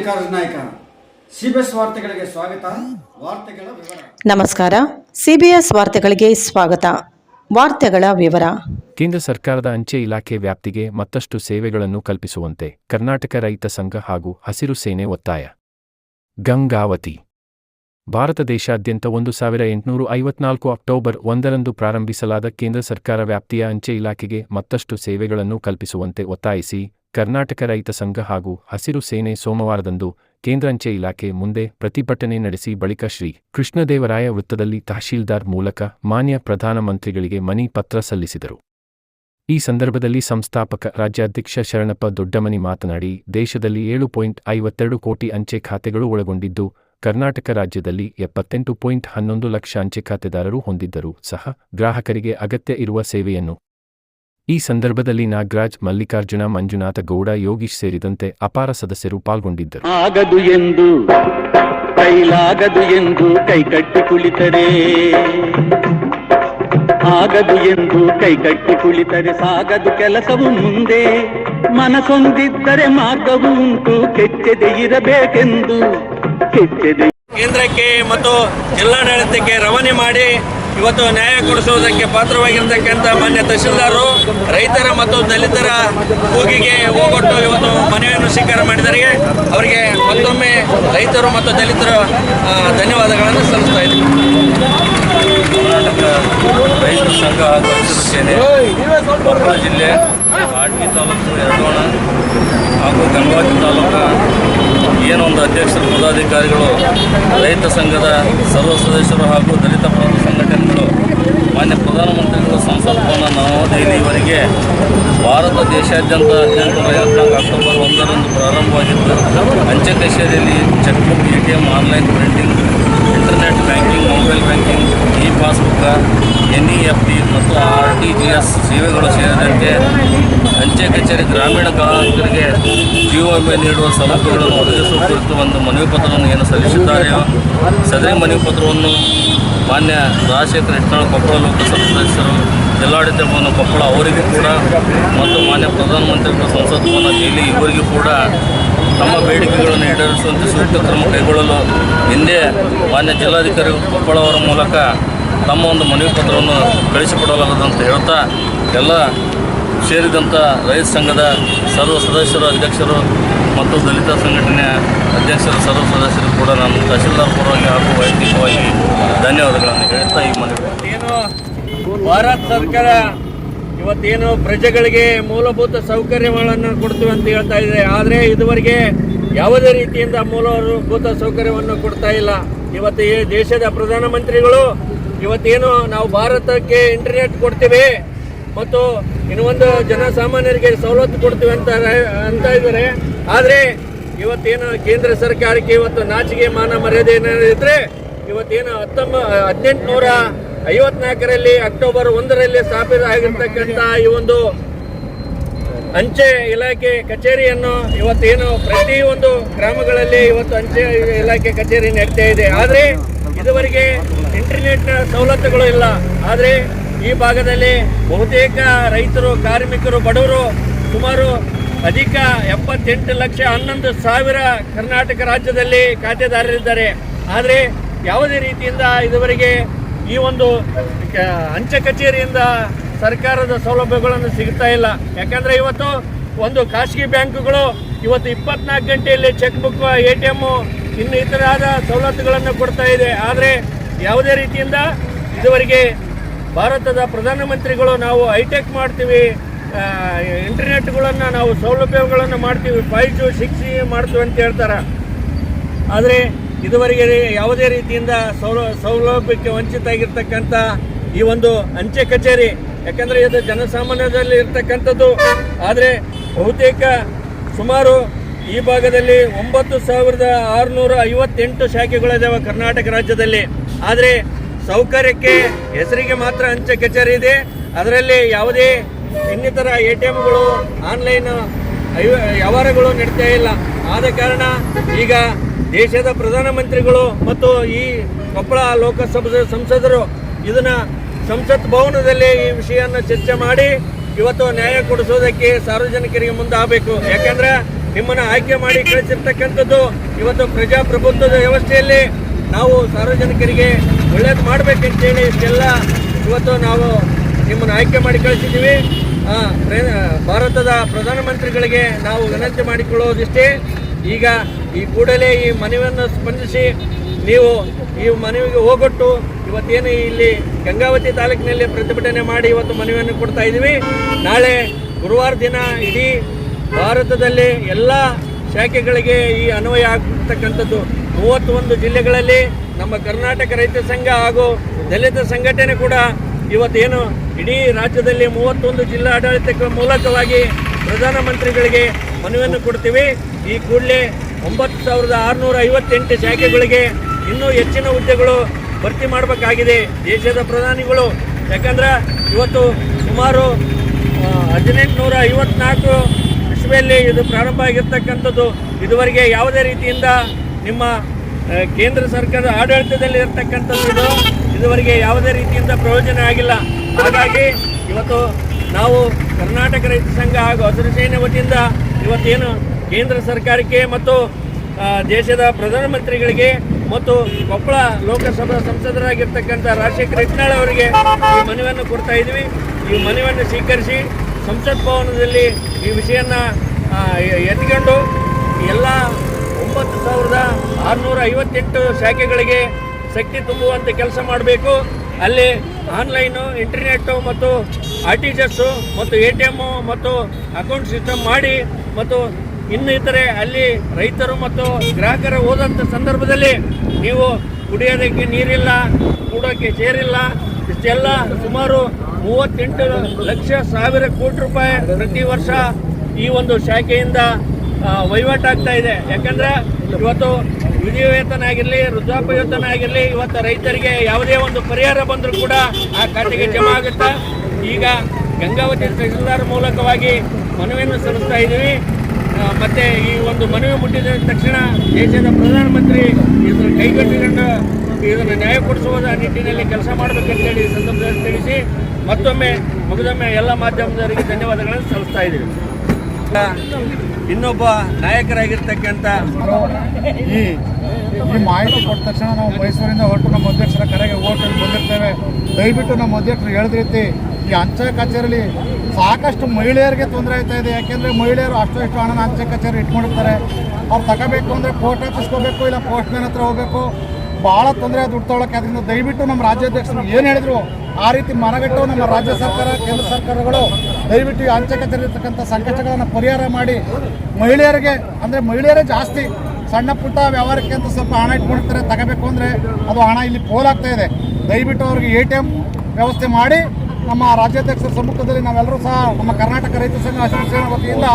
Mallikarjuna Naik CBS ವಾರ್ತೆಗಳಿಗೆ ಸ್ವಾಗತ. ವಾರ್ತೆಗಳ ವಿವರ. ನಮಸ್ಕಾರ. ಸಿಬಿಎಸ್ ವಾರ್ತೆಗಳಿಗೆ ಸ್ವಾಗತ. ವಾರ್ತೆಗಳ ವಿವರ. ಕೇಂದ್ರ ಸರ್ಕಾರದ ಅಂಚೆ ಇಲಾಖೆ ವ್ಯಾಪ್ತಿಗೆ ಮತ್ತಷ್ಟು ಸೇವೆಗಳನ್ನು ಕಲ್ಪಿಸುವಂತೆ ಕರ್ನಾಟಕ ರೈತ ಸಂಘ ಹಾಗೂ ಹಸಿರು ಸೇನೆ ಒತ್ತಾಯ. ಗಂಗಾವತಿ. ಭಾರತ ದೇಶಾದ್ಯಂತ ಒಂದು ಸಾವಿರ ಎಂಟುನೂರು ಐವತ್ನಾಲ್ಕು ಅಕ್ಟೋಬರ್ ಒಂದರಂದು ಪ್ರಾರಂಭಿಸಲಾದ ಕೇಂದ್ರ ಸರ್ಕಾರ ವ್ಯಾಪ್ತಿಯ ಅಂಚೆ ಇಲಾಖೆಗೆ ಮತ್ತಷ್ಟು ಸೇವೆಗಳನ್ನು ಕಲ್ಪಿಸುವಂತೆ ಒತ್ತಾಯಿಸಿ ಕರ್ನಾಟಕ ರೈತ ಸಂಘ ಹಾಗೂ ಹಸಿರು ಸೇನೆ ಸೋಮವಾರದಂದು ಕೇಂದ್ರ ಅಂಚೆ ಇಲಾಖೆ ಮುಂದೆ ಪ್ರತಿಭಟನೆ ನಡೆಸಿ ಬಳಿಕ ಶ್ರೀ ಕೃಷ್ಣದೇವರಾಯ ವೃತ್ತದಲ್ಲಿ ತಹಶೀಲ್ದಾರ್ ಮೂಲಕ ಮಾನ್ಯ ಪ್ರಧಾನಮಂತ್ರಿಗಳಿಗೆ ಮನಿ ಪತ್ರ ಸಲ್ಲಿಸಿದರು. ಈ ಸಂದರ್ಭದಲ್ಲಿ ಸಂಸ್ಥಾಪಕ ರಾಜ್ಯಾಧ್ಯಕ್ಷ ಶರಣಪ್ಪ ದೊಡ್ಡಮನಿ ಮಾತನಾಡಿ, ದೇಶದಲ್ಲಿ ಏಳು ಪಾಯಿಂಟ್ ಐವತ್ತೆರಡು ಕೋಟಿ ಅಂಚೆ ಖಾತೆಗಳು ಒಳಗೊಂಡಿದ್ದು, ಕರ್ನಾಟಕ ರಾಜ್ಯದಲ್ಲಿ ಎಪ್ಪತ್ತೆಂಟು ಪಾಯಿಂಟ್ ಹನ್ನೊಂದು ಲಕ್ಷ ಅಂಚೆ ಖಾತೆದಾರರು ಹೊಂದಿದ್ದರೂ ಸಹ ಗ್ರಾಹಕರಿಗೆ ಅಗತ್ಯ ಇರುವ ಸೇವೆಯನ್ನು ಈ ಸಂದರ್ಭದಲ್ಲಿ ನಾಗರಾಜ್ ಮಲ್ಲಿಕಾರ್ಜುನ ಮಂಜುನಾಥ ಗೌಡ ಯೋಗೀಶ್ ಸೇರಿದಂತೆ ಅಪಾರ ಸದಸ್ಯರು ಪಾಲ್ಗೊಂಡಿದ್ದರು. ಆಗದು ಎಂದು ಕೈಲಾಗದು ಎಂದು ಕೈಕಟ್ಟಿ ಕುಳಿತರೆ. ಆಗದು ಎಂದು ಕೈಕಟ್ಟಿ ಕುಳಿತರೆ ಸಾಗದು ಕೆಲಸವು ಮುಂದೆ. ಮನಸೊಂದಿದ್ದರೆ ಮಾರ್ಗವು ಉಂಟು ಕೆಚ್ಚದೆ ಇರಬೇಕೆಂದು ಕೆಚ್ಚದೆ ಕೇಂದ್ರಕ್ಕೆ ಮತ್ತು ಜಿಲ್ಲಾಡಳಿತಕ್ಕೆ ರವಾನೆ ಮಾಡಿ ಇವತ್ತು ನ್ಯಾಯ ಕೊಡಿಸುವುದಕ್ಕೆ ಪಾತ್ರವಾಗಿರ್ತಕ್ಕಂಥ ಮಾನ್ಯ ತಹಶೀಲ್ದಾರರು, ರೈತರ ಮತ್ತು ದಲಿತರ ಕೂಗಿಗೆ ಹೋಗೊಟ್ಟು ಇವತ್ತು ಮನವಿಯನ್ನು ಸ್ವೀಕಾರ ಮಾಡಿದರೆ ಅವರಿಗೆ ಮತ್ತೊಮ್ಮೆ ರೈತರು ಮತ್ತು ದಲಿತರ ಧನ್ಯವಾದಗಳನ್ನು ಸಲ್ಲಿಸ್ತಾ ಇದ್ದೀವಿ ರೈತ ಸಂಘ ಜಿಲ್ಲೆ ಆಡ್ಗಿ ತಾಲೂಕು ಎರಡೋಣ ಹಾಗೂ ಗಂಗಾವತಿ ತಾಲೂಕು ಏನೊಂದು ಅಧ್ಯಕ್ಷರು, ಪದಾಧಿಕಾರಿಗಳು, ರೈತ ಸಂಘದ ಸರ್ವ ಸದಸ್ಯರು ಹಾಗೂ ದಲಿತ ಪರ ಸಂಘಟನೆಗಳು, ಮಾನ್ಯ ಪ್ರಧಾನಮಂತ್ರಿಗಳು ಸಂಸತ್ ಭವನ ನವದೆಹಲಿಯವರೆಗೆ ಭಾರತ ದೇಶಾದ್ಯಂತ ಹದಿನೆಂಟು ಐವತ್ನಾಲ್ಕು ಅಕ್ಟೋಬರ್ ಒಂದರಂದು ಪ್ರಾರಂಭವಾಗಿದ್ದು, ಅಂಚೆ ಕಚೇರಿಯಲ್ಲಿ chequebook A T M, online printing, internet banking, mobile banking e passbook N ಮತ್ತು ಆರ್ ಟಿ ಜಿ ಎಸ್ ಸೇವೆಗಳು ಸೇರಿದಂತೆ ಅಂಚೆ ಕಚೇರಿ ಗ್ರಾಮೀಣ ಗ್ರಾಹಕರಿಗೆ ಜೀವ ವಿಮೆ ನೀಡುವ ಸೌಲಭ್ಯಗಳನ್ನು ಒದಗಿಸುವ ಕುರಿತು ಒಂದು ಮನವಿ ಪತ್ರವನ್ನು ಏನು ಸಲ್ಲಿಸಿದ್ದಾರೆ ಸದರಿ ಮನವಿ ಪತ್ರವನ್ನು ಮಾನ್ಯ ರಾಜಶೇಖರ ಇಟ್ನಾಳ್ ಕೊಪ್ಪಳ ಲೋಕಸಭಾ ಸದಸ್ಯರು ಜಿಲ್ಲಾಡಳಿತ ಭವನ ಕೊಪ್ಪಳ ಅವರಿಗೂ ಕೂಡ ಮತ್ತು ಮಾನ್ಯ ಪ್ರಧಾನಮಂತ್ರಿಗಳ ಸಂಸತ್ ಭವನ ದೆಹಲಿ ಇವರಿಗೂ ಕೂಡ ತಮ್ಮ ಬೇಡಿಕೆಗಳನ್ನು ಈಡೇರಿಸುವಂತೆ ಸೂಕ್ತ ಕ್ರಮ ಕೈಗೊಳ್ಳಲು ಹಿಂದೆ ಮಾನ್ಯ ಜಿಲ್ಲಾಧಿಕಾರಿ ಕೊಪ್ಪಳ ಅವರ ಮೂಲಕ ತಮ್ಮ ಒಂದು ಮನವಿ ಪತ್ರವನ್ನು ಅಂತ ಹೇಳ್ತಾ, ಎಲ್ಲ ಸೇರಿದಂಥ ರೈತ ಸಂಘದ ಸರ್ವ ಸದಸ್ಯರು, ಅಧ್ಯಕ್ಷರು ಮತ್ತು ದಲಿತ ಸಂಘಟನೆಯ ಅಧ್ಯಕ್ಷರು, ಸರ್ವ ಸದಸ್ಯರು ಕೂಡ ನಾನು ತಹಶೀಲ್ದಾರ್ ಪರವಾಗಿ ಹಾಗೂ ವೈಯಕ್ತಿಕವಾಗಿ ಧನ್ಯವಾದಗಳನ್ನು ಹೇಳ್ತಾ ಈ ಮನವಿ ಏನು ಭಾರತ ಸರ್ಕಾರ ಇವತ್ತೇನು ಪ್ರಜೆಗಳಿಗೆ ಮೂಲಭೂತ ಸೌಕರ್ಯಗಳನ್ನು ಕೊಡ್ತೀವಿ ಅಂತ ಹೇಳ್ತಾ ಇದೆ ಆದರೆ ಇದುವರೆಗೆ ಯಾವುದೇ ರೀತಿಯಿಂದ ಮೂಲಭೂತ ಸೌಕರ್ಯವನ್ನು ಕೊಡ್ತಾ ಇಲ್ಲ. ಇವತ್ತು ಈ ದೇಶದ ಪ್ರಧಾನಮಂತ್ರಿಗಳು ಇವತ್ತೇನು ನಾವು ಭಾರತಕ್ಕೆ ಇಂಟರ್ನೆಟ್ ಕೊಡ್ತೀವಿ ಮತ್ತು ಇನ್ನೊಂದು ಒಂದು ಜನಸಾಮಾನ್ಯರಿಗೆ ಸವಲತ್ತು ಕೊಡ್ತೀವಿ ಅಂತ ಅಂತ ಇದ್ದಾರೆ. ಆದರೆ ಇವತ್ತೇನು ಕೇಂದ್ರ ಸರ್ಕಾರಕ್ಕೆ ಇವತ್ತು ನಾಚಿಕೆ ಮಾನ ಮರ್ಯಾದೆ ಏನಿದ್ರೆ ಇವತ್ತೇನು ಹತ್ತೊಂಬ ಹದಿನೆಂಟುನೂರ ಐವತ್ನಾಲ್ಕರಲ್ಲಿ ಅಕ್ಟೋಬರ್ ಒಂದರಲ್ಲಿ ಸ್ಥಾಪಿತ ಆಗಿರ್ತಕ್ಕಂಥ ಈ ಒಂದು ಅಂಚೆ ಇಲಾಖೆ ಕಚೇರಿಯನ್ನು ಇವತ್ತೇನು ಪ್ರತಿಯೊಂದು ಗ್ರಾಮಗಳಲ್ಲಿ ಇವತ್ತು ಅಂಚೆ ಇಲಾಖೆ ಕಚೇರಿ ನಡೀತಾ ಇದೆ. ಆದರೆ ಇದುವರೆಗೆ ಇಂಟರ್ನೆಟ್ ಸವಲತ್ತುಗಳು ಇಲ್ಲ. ಆದರೆ ಈ ಭಾಗದಲ್ಲಿ ಬಹುತೇಕ ರೈತರು, ಕಾರ್ಮಿಕರು, ಬಡವರು ಸುಮಾರು ಅಧಿಕ ಎಪ್ಪತ್ತೆಂಟು ಲಕ್ಷ ಹನ್ನೊಂದು ಸಾವಿರ ಕರ್ನಾಟಕ ರಾಜ್ಯದಲ್ಲಿ ಖಾತೆದಾರರಿದ್ದಾರೆ. ಆದರೆ ಯಾವುದೇ ರೀತಿಯಿಂದ ಇದುವರೆಗೆ ಈ ಒಂದು ಅಂಚೆ ಕಚೇರಿಯಿಂದ ಸರ್ಕಾರದ ಸೌಲಭ್ಯಗಳನ್ನು ಸಿಗ್ತಾ ಇಲ್ಲ. ಯಾಕಂದರೆ ಇವತ್ತು ಒಂದು ಖಾಸಗಿ ಬ್ಯಾಂಕುಗಳು ಇವತ್ತು ಇಪ್ಪತ್ನಾಲ್ಕು ಗಂಟೆಯಲ್ಲಿ cheque book A T M ಇನ್ನು ಇತರಾದ ಸವಲತ್ತುಗಳನ್ನು ಕೊಡ್ತಾ ಇದೆ. ಆದರೆ ಯಾವುದೇ ರೀತಿಯಿಂದ ಇದುವರೆಗೆ ಭಾರತದ ಪ್ರಧಾನಮಂತ್ರಿಗಳು ನಾವು ಹೈಟೆಕ್ ಮಾಡ್ತೀವಿ ಇಂಟರ್ನೆಟ್ಗಳನ್ನು ನಾವು ಸೌಲಭ್ಯಗಳನ್ನು ಮಾಡ್ತೀವಿ ಫೈವ್ ಶಿಕ್ಷೆ ಸಿಕ್ಸ್ ಮಾಡ್ತೀವಿ ಅಂತ ಹೇಳ್ತಾರೆ. ಆದರೆ ಇದುವರೆಗೆ ಯಾವುದೇ ರೀತಿಯಿಂದ ಸೌಲ, ಸೌಲಭ್ಯಕ್ಕೆ ವಂಚಿತ ಆಗಿರ್ತಕ್ಕಂಥ ಈ ಒಂದು ಅಂಚೆ ಕಚೇರಿ, ಯಾಕಂದರೆ ಇದು ಜನಸಾಮಾನ್ಯದಲ್ಲಿ ಇರ್ತಕ್ಕಂಥದ್ದು. ಆದರೆ ಬಹುತೇಕ ಸುಮಾರು ಈ ಭಾಗದಲ್ಲಿ ಒಂಬತ್ತು ಸಾವಿರದ ಆರುನೂರ ಐವತ್ತೆಂಟು ಶಾಖೆಗಳಿದ್ದಾವೆ ಕರ್ನಾಟಕ ರಾಜ್ಯದಲ್ಲಿ. ಆದರೆ ಸೌಕರ್ಯಕ್ಕೆ ಹೆಸರಿಗೆ ಮಾತ್ರ ಅಂಚೆ ಕಚೇರಿ ಇದೆ. ಅದರಲ್ಲಿ ಯಾವುದೇ ಇನ್ನಿತರ ಎ ಟಿ ಎಮ್ಗಳು ಆನ್ಲೈನ್ ವ್ಯವಹಾರಗಳು ನಡೀತಾ ಇಲ್ಲ. ಆದ ಕಾರಣ ಈಗ ದೇಶದ ಪ್ರಧಾನಮಂತ್ರಿಗಳು ಮತ್ತು ಈ ಕೊಪ್ಪಳ ಲೋಕಸಭಾ ಸಂಸದರು ಇದನ್ನ ಸಂಸತ್ ಭವನದಲ್ಲಿ ಈ ವಿಷಯವನ್ನು ಚರ್ಚೆ ಮಾಡಿ ಇವತ್ತು ನ್ಯಾಯ ಕೊಡಿಸೋದಕ್ಕೆ ಸಾರ್ವಜನಿಕರಿಗೆ ಮುಂದಾಗಬೇಕು. ಯಾಕಂದ್ರೆ ನಿಮ್ಮನ್ನು ಆಯ್ಕೆ ಮಾಡಿ ಕಳಿಸಿರ್ತಕ್ಕಂಥದ್ದು ಇವತ್ತು ಪ್ರಜಾಪ್ರಭುತ್ವದ ವ್ಯವಸ್ಥೆಯಲ್ಲಿ ನಾವು ಸಾರ್ವಜನಿಕರಿಗೆ ಒಳ್ಳೇದು ಮಾಡಬೇಕಂತೇಳಿ ಇಷ್ಟೆಲ್ಲ ಇವತ್ತು ನಾವು ನಿಮ್ಮನ್ನು ಆಯ್ಕೆ ಮಾಡಿ ಕಳಿಸಿದ್ದೀವಿ. ಭಾರತದ ಪ್ರಧಾನಮಂತ್ರಿಗಳಿಗೆ ನಾವು ವಿನಂತಿ ಮಾಡಿಕೊಳ್ಳೋದಿಷ್ಟೇ. ಈಗ ಈ ಕೂಡಲೇ ಈ ಮನವಿಯನ್ನು ಸ್ಪಂದಿಸಿ ನೀವು ಈ ಮನವಿಗೆ ಹೋಗೊಟ್ಟು ಇವತ್ತೇನು ಇಲ್ಲಿ ಗಂಗಾವತಿ ತಾಲೂಕಿನಲ್ಲಿ ಪ್ರತಿಭಟನೆ ಮಾಡಿ ಇವತ್ತು ಮನವಿಯನ್ನು ಕೊಡ್ತಾ ಇದ್ದೀವಿ. ನಾಳೆ ಗುರುವಾರ ದಿನ ಇಡೀ ಭಾರತದಲ್ಲಿ ಎಲ್ಲ ಶಾಖೆಗಳಿಗೆ ಈ ಅನ್ವಯ ಆಗ್ತಕ್ಕಂಥದ್ದು. ಮೂವತ್ತೊಂದು ಜಿಲ್ಲೆಗಳಲ್ಲಿ ನಮ್ಮ ಕರ್ನಾಟಕ ರೈತ ಸಂಘ ಹಾಗೂ ದಲಿತ ಸಂಘಟನೆ ಕೂಡ ಇವತ್ತೇನು ಇಡೀ ರಾಜ್ಯದಲ್ಲಿ ಮೂವತ್ತೊಂದು ಜಿಲ್ಲಾ ಆಡಳಿತಕ್ಕೆ ಮೂಲಕವಾಗಿ ಪ್ರಧಾನಮಂತ್ರಿಗಳಿಗೆ ಮನವಿಯನ್ನು ಕೊಡ್ತೀವಿ. ಈ ಕೂಡಲೇ ಒಂಬತ್ತು ಸಾವಿರದ ಆರುನೂರ ಐವತ್ತೆಂಟು ಶಾಖೆಗಳಿಗೆ ಇನ್ನೂ ಹೆಚ್ಚಿನ ಹುದ್ದೆಗಳು ಭರ್ತಿ ಮಾಡಬೇಕಾಗಿದೆ. ದೇಶದ ಪ್ರಧಾನಿಗಳು. ಯಾಕಂದ್ರೆ ಇವತ್ತು ಸುಮಾರು ಹದಿನೆಂಟುನೂರ ಐವತ್ನಾಲ್ಕು ಇಸ್ವಿಯಲ್ಲಿ ಇದು ಪ್ರಾರಂಭ ಆಗಿರ್ತಕ್ಕಂಥದ್ದು. ಇದುವರೆಗೆ ಯಾವುದೇ ರೀತಿಯಿಂದ ನಿಮ್ಮ ಕೇಂದ್ರ ಸರ್ಕಾರದ ಆಡಳಿತದಲ್ಲಿ ಇರತಕ್ಕಂಥದ್ದು ಇದು. ಇದುವರೆಗೆ ಯಾವುದೇ ರೀತಿಯಿಂದ ಪ್ರಯೋಜನ ಆಗಿಲ್ಲ. ಹಾಗಾಗಿ ಇವತ್ತು ನಾವು ಕರ್ನಾಟಕ ರೈತ ಸಂಘ ಹಾಗೂ ಹಸಿರು ಸೇನೆ ವತಿಯಿಂದ ಇವತ್ತೇನು ಕೇಂದ್ರ ಸರ್ಕಾರಕ್ಕೆ ಮತ್ತು ದೇಶದ ಪ್ರಧಾನಮಂತ್ರಿಗಳಿಗೆ ಮತ್ತು ಕೊಪ್ಪಳ ಲೋಕಸಭಾ ಸಂಸದರಾಗಿರ್ತಕ್ಕಂಥ ರಾಜಶೇಖರ ಇಟ್ನಾಳ್ ಅವರಿಗೆ ಈ ಮನವಿಯನ್ನು ಕೊಡ್ತಾ ಇದ್ವಿ. ಈ ಮನವಿಯನ್ನು ಸ್ವೀಕರಿಸಿ ಸಂಸತ್ ಭವನದಲ್ಲಿ ಈ ವಿಷಯನ ಎತ್ಕೊಂಡು ಎಲ್ಲ ಆರುನೂರ ಐವತ್ತೆಂಟು ಶಾಖೆಗಳಿಗೆ ಶಕ್ತಿ ತುಂಬುವಂತೆ ಕೆಲಸ ಮಾಡಬೇಕು. ಅಲ್ಲಿ ಆನ್ಲೈನು ಇಂಟರ್ನೆಟ್ಟು ಮತ್ತು ಆರ್ ಟಿ ಜಸ್ಸು ಮತ್ತು ಎ ಟಿ ಎಮ್ಮು ಮತ್ತು ಅಕೌಂಟ್ ಸಿಸ್ಟಮ್ ಮಾಡಿ ಮತ್ತು ಇನ್ನಿತರೆ ಅಲ್ಲಿ ರೈತರು ಮತ್ತು ಗ್ರಾಹಕರು ಹೋದಂಥ ಸಂದರ್ಭದಲ್ಲಿ ನೀವು ಕುಡಿಯೋದಕ್ಕೆ ನೀರಿಲ್ಲ ಕೂಡೋಕ್ಕೆ ಸೇರಿಲ್ಲ. ಇಷ್ಟೆಲ್ಲ ಸುಮಾರು ಮೂವತ್ತೆಂಟು ಲಕ್ಷ ಸಾವಿರ ಕೋಟಿ ರೂಪಾಯಿ ಪ್ರತಿ ವರ್ಷ ಈ ಒಂದು ಶಾಖೆಯಿಂದ ವಹಿವಾಟಾಗ್ತಾ ಇದೆ. ಯಾಕಂದರೆ ಇವತ್ತು ವಿಧಿ ವೇತನ ಆಗಿರಲಿ, ವೃದ್ಧಾಪ್ಯವೇತನ ಆಗಿರಲಿ, ಇವತ್ತು ರೈತರಿಗೆ ಯಾವುದೇ ಒಂದು ಪರಿಹಾರ ಬಂದರೂ ಕೂಡ ಆ ಖಾತೆಗೆ ಜಮಾ ಆಗುತ್ತೆ? ಈಗ ಗಂಗಾವತಿ ತಹಸೀಲ್ದಾರ್ ಮೂಲಕವಾಗಿ ಮನವಿಯನ್ನು ಸಲ್ಲಿಸ್ತಾ ಇದ್ದೀವಿ. ಮತ್ತು ಈ ಒಂದು ಮನವಿ ಮುಟ್ಟಿದ ತಕ್ಷಣ ದೇಶದ ಪ್ರಧಾನಮಂತ್ರಿ ಇದನ್ನು ಕೈಗೆಟ್ಟಿಕೊಂಡು ಇದನ್ನು ನ್ಯಾಯ ಕೊಡಿಸುವ ನಿಟ್ಟಿನಲ್ಲಿ ಕೆಲಸ ಮಾಡಬೇಕಂತೇಳಿ ಸಂದರ್ಭದಲ್ಲಿ ತಿಳಿಸಿ ಮತ್ತೊಮ್ಮೆ ಮುಗಿದೊಮ್ಮೆ ಎಲ್ಲ ಮಾಧ್ಯಮದವರಿಗೆ ಧನ್ಯವಾದಗಳನ್ನು ಸಲ್ಲಿಸ್ತಾ ಇದ್ದೀವಿ. ಇನ್ನೊಬ್ಬ ನಾಯಕರಾಗಿರ್ತಕ್ಕಂಥ ಈ ಈ ಮಾಹಿತಿ ಕೊಟ್ಟ ತಕ್ಷಣ ನಾವು ಮೈಸೂರಿಂದ ಹೊರಟು ನಮ್ಮ ಅಧ್ಯಕ್ಷರ ಕರೆಗೆ ಓಟಲ್ಲಿ ಬಂದಿರ್ತೇವೆ. ದಯವಿಟ್ಟು ನಮ್ಮ ಅಧ್ಯಕ್ಷರು ಹೇಳಿದ ರೀತಿ ಈ ಅಂಚೆ ಕಚೇರಿಯಲ್ಲಿ ಸಾಕಷ್ಟು ಮಹಿಳೆಯರಿಗೆ ತೊಂದರೆ ಆಯ್ತಾ ಇದೆ. ಯಾಕೆಂದರೆ ಮಹಿಳೆಯರು ಅಷ್ಟು ಹಣನ ಅಂಚೆ ಕಚೇರಿ ಇಟ್ಕೊಂಡಿರ್ತಾರೆ. ಅವ್ರು ತಗೋಬೇಕು ಅಂದರೆ ಪೋಸ್ಟ್ ಆಫೀಸ್ಗೆ ಇಲ್ಲ ಪೋಸ್ಟ್ ಮ್ಯಾನ್ ಹತ್ರ ಹೋಗಬೇಕು. ಭಾಳ ತೊಂದರೆ ದುಡ್ಡು ತೊಗೊಳಕ್ಕೆ ಅದರಿಂದ ದಯವಿಟ್ಟು ನಮ್ಮ ರಾಜ್ಯಾಧ್ಯಕ್ಷರು ಏನು ಹೇಳಿದ್ರು, ಆ ರೀತಿ ಮನಗಟ್ಟು ನಮ್ಮ ರಾಜ್ಯ ಸರ್ಕಾರ, ಕೇಂದ್ರ ಸರ್ಕಾರಗಳು ದಯವಿಟ್ಟು ಈ ಅಂಚೆ ಕಚೇರಿರ್ತಕ್ಕಂಥ ಸಂಕಷ್ಟಗಳನ್ನು ಪರಿಹಾರ ಮಾಡಿ ಮಹಿಳೆಯರಿಗೆ, ಅಂದರೆ ಮಹಿಳೆಯರೇ ಜಾಸ್ತಿ ಸಣ್ಣ ಪುಟ್ಟ ವ್ಯವಹಾರಕ್ಕೆ ಅಂತ ಸ್ವಲ್ಪ ಹಣ ಇಟ್ಕೊಂಡಿರ್ತಾರೆ, ತಗೋಬೇಕು ಅಂದರೆ ಅದು ಹಣ ಇಲ್ಲಿ ಪೋಲಾಗ್ತಾ ಇದೆ. ದಯವಿಟ್ಟು ಅವ್ರಿಗೆ ಎ ಟಿ ಎಂ ವ್ಯವಸ್ಥೆ ಮಾಡಿ, ನಮ್ಮ ರಾಜ್ಯಾಧ್ಯಕ್ಷರ ಸಮ್ಮುಖದಲ್ಲಿ ನಾವೆಲ್ಲರೂ ಸಹ ನಮ್ಮ ಕರ್ನಾಟಕ ರೈತ ಸಂಘ ಅಸೋಸಿಯೇಷನ್ ವತಿಯಿಂದ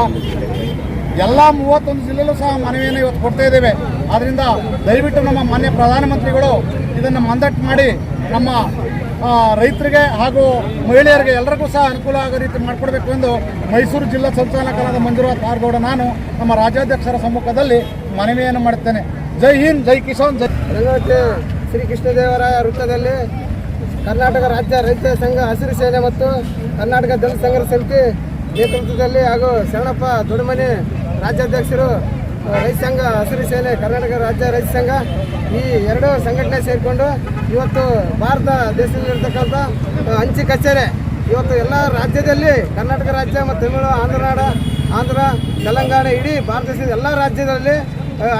ಎಲ್ಲ ಮೂವತ್ತೊಂದು ಜಿಲ್ಲೆಯಲ್ಲೂ ಸಹ ಮನವಿಯನ್ನು ಇವತ್ತು ಕೊಡ್ತಾ ಇದ್ದೇವೆ. ಆದ್ದರಿಂದ ದಯವಿಟ್ಟು ನಮ್ಮ ಮಾನ್ಯ ಪ್ರಧಾನಮಂತ್ರಿಗಳು ಇದನ್ನು ಮಂದಟ್ಟು ಮಾಡಿ ನಮ್ಮ ರೈತರಿಗೆ ಹಾಗೂ ಮಹಿಳೆಯರಿಗೆ ಎಲ್ಲರಿಗೂ ಸಹ ಅನುಕೂಲ ಆಗೋ ರೀತಿ ಮಾಡಿಕೊಡ್ಬೇಕು ಎಂದು ಮೈಸೂರು ಜಿಲ್ಲಾ ಸಂಚಾಲಕರಾದ ಮಂಜುನಾಥ್ ಆರ್ಗೌಡ ನಾನು ನಮ್ಮ ರಾಜ್ಯಾಧ್ಯಕ್ಷರ ಸಮ್ಮುಖದಲ್ಲಿ ಮನವಿಯನ್ನು ಮಾಡುತ್ತೇನೆ. ಜೈ ಹಿಂದ್, ಜೈ ಕಿಸಾನ್, ಜೈ ಶ್ರೀ ಕೃಷ್ಣದೇವರಾಯ ವೃತ್ತದಲ್ಲಿ ಕರ್ನಾಟಕ ರಾಜ್ಯ ರೈತ ಸಂಘ ಹಸಿರು ಸೇನೆ ಮತ್ತು ಕರ್ನಾಟಕ ದಲಿತ ಸಂಘರ್ಷ ಸಮಿತಿ ನೇತೃತ್ವದಲ್ಲಿ ಹಾಗೂ ಶರಣಪ್ಪ ದೊಡ್ಡಮನೆ ರಾಜ್ಯಾಧ್ಯಕ್ಷರು ರೈತ ಸಂಘ ಹಸಿರು ಸೇನೆ, ಕರ್ನಾಟಕ ರಾಜ್ಯ ರೈತ ಸಂಘ ಈ ಎರಡು ಸಂಘಟನೆ ಸೇರಿಕೊಂಡು ಇವತ್ತು ಭಾರತ ದೇಶದಲ್ಲಿರ್ತಕ್ಕಂಥ ಅಂಚೆ ಕಚೇರಿ. ಇವತ್ತು ಎಲ್ಲ ರಾಜ್ಯದಲ್ಲಿ ಕರ್ನಾಟಕ ರಾಜ್ಯ ಮತ್ತು ತಮಿಳು ಆಂಧ್ರನಾಡ ಆಂಧ್ರ, ತೆಲಂಗಾಣ, ಇಡೀ ಭಾರತ ದೇಶದ ಎಲ್ಲ ರಾಜ್ಯದಲ್ಲಿ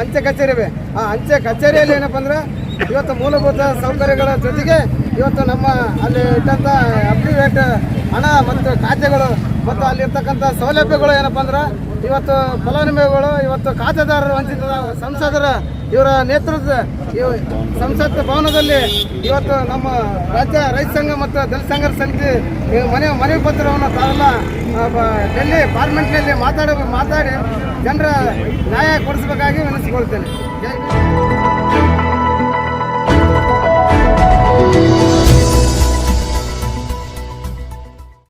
ಅಂಚೆ ಕಚೇರಿ ಇವೆ. ಆ ಅಂಚೆ ಕಚೇರಿಯಲ್ಲಿ ಏನಪ್ಪ ಅಂದ್ರೆ ಇವತ್ತು ಮೂಲಭೂತ ಸೌಕರ್ಯಗಳ ಜೊತೆಗೆ ಇವತ್ತು ನಮ್ಮ ಅಲ್ಲಿ ಇಟ್ಟಂಥ ಅಪ್ಲಿವೇಟ್ ಹಣ ಮತ್ತು ಖಾತೆಗಳು ಮತ್ತು ಅಲ್ಲಿರ್ತಕ್ಕಂಥ ಸೌಲಭ್ಯಗಳು ಏನಪ್ಪ ಅಂದ್ರೆ ಇವತ್ತು ಫಲಾನುಭವಿಗಳು, ಇವತ್ತು ಖಾತೆದಾರರು ವಂಚಿತ ಸಂಸದರ ಇವರ ನೇತೃತ್ವದ ಸಂಸತ್ ಭವನದಲ್ಲಿ ಇವತ್ತು ನಮ್ಮ ರಾಜ್ಯ ರೈತ ಸಂಘ ಮತ್ತು ದಲಿತ ಸಂಘದ ಸಮಿತಿ ಮನೆ ಮನವಿ ಪತ್ರವನ್ನು ತಾವೆಲ್ಲ ಡೆಲ್ಲಿ ಪಾರ್ಲಿಮೆಂಟ್ನಲ್ಲಿ ಮಾತಾಡ, ಮಾತಾಡಿ ಜನರ ನ್ಯಾಯ ಕೊಡಿಸಬೇಕಾಗಿ ವಿನಿಸಿಕೊಳ್ತೇನೆ.